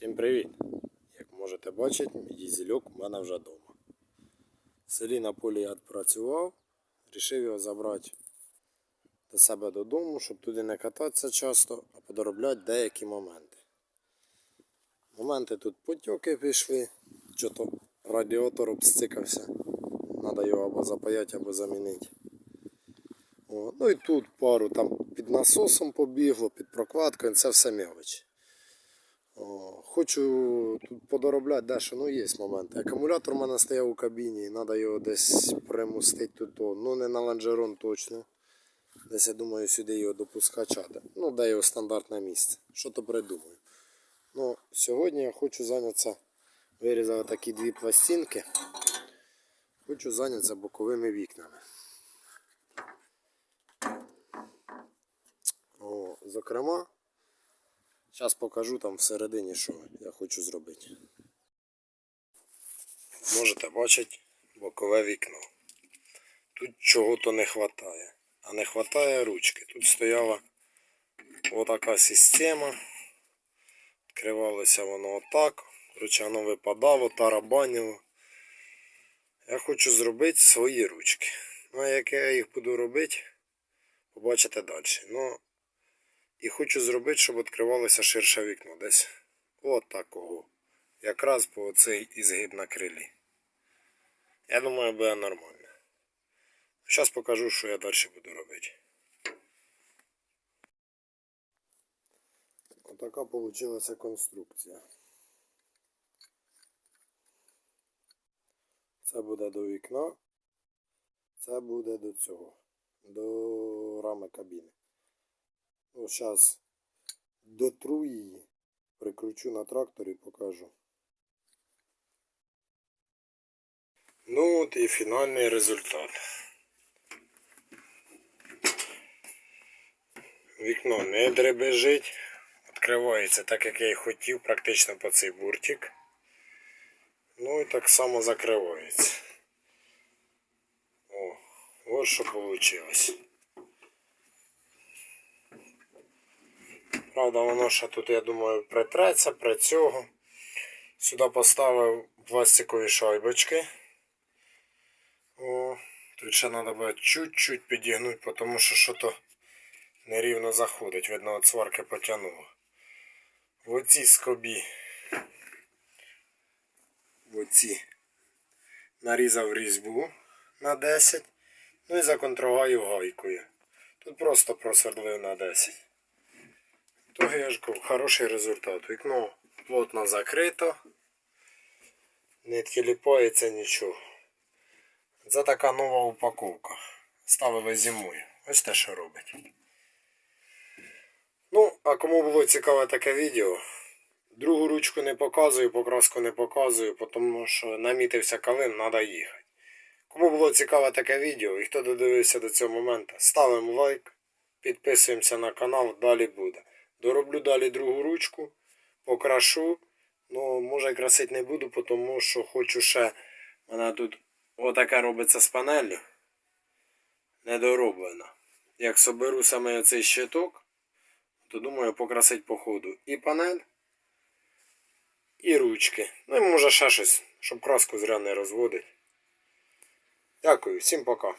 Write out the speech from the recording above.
Всім привіт! Як можете бачити, мій дізельок у мене вже вдома. В селі на полі я відпрацював, вирішив його забрати до себе додому, щоб туди не кататися часто, а подоробляти деякі моменти. Моменти тут потьоки пішли, що то радіатор обстикався. Треба його або запаяти, або замінити. О, ну і тут пару там під насосом побігло, під прокладкою, це все мелочі. Хочу тут подоробляти дещо, ну є моменти. Акумулятор у мене стояв у кабіні, треба його десь примустити тут. Ну не на лонжерон точно. Десь я думаю сюди його допускачати. Ну, де його стандартне місце. Що то придумаю. Ну, сьогодні я хочу зайнятися. Вирізав такі дві пластинки. Хочу зайнятися боковими вікнами. О, зокрема, Зараз покажу там всередині, що я хочу зробити. Можете бачити бокове вікно. Тут чого-то не вистачає. А не вистачає ручки. Тут стояла отака система. Відкривалося воно отак. Короче, воно випадало, тарабанило. Я хочу зробити свої ручки. Ну, а як я їх буду робити, побачите далі. Ну, і хочу зробити, щоб відкривалося ширше вікно десь. От такого. Якраз по цей ізгиб на крилі. Я думаю, буде нормально. Зараз покажу, що я далі буду робити. Отака вийшла конструкція. Це буде до вікна. Це буде до цього. До рами кабіни. Ну, зараз дотру її, прикручу на трактор і покажу. Ну от і фінальний результат. Вікно не дребежить. Відкривається так, як я і хотів, практично по цей буртик. Ну і так само закривається. О, ось що вийшло. Правда, воно ще тут, я думаю, притреться при цього. Сюди поставив пластикові шайбочки. О, тут ще треба буде чуть-чуть підігнути, тому що що-то нерівно заходить. Видно, от сварки потягнуло. В оці скобі. В оці нарізав різьбу на 10. Ну і законтрогаю гайкою. Тут просто просвердлив на 10. Того я ж хороший результат. Вікно плотно закрито, не тіліпається нічого. Це така нова упаковка. Ставили зимою. Ось те, що робить. Ну, а кому було цікаве таке відео, другу ручку не показую, покраску не показую, тому що намітився калин, треба їхати. Кому було цікаве таке відео і хто додивився до цього моменту, ставимо лайк, підписуємося на канал, далі буде. Дороблю далі другу ручку, покрашу. Ну, може красити не буду, тому що хочу ще. Вона тут отака робиться з панелі. Недороблена. Як соберу саме цей щиток, то думаю покрасити по ходу і панель, і ручки. Ну і може ще щось, щоб краску зря не розводити. Дякую, всім пока.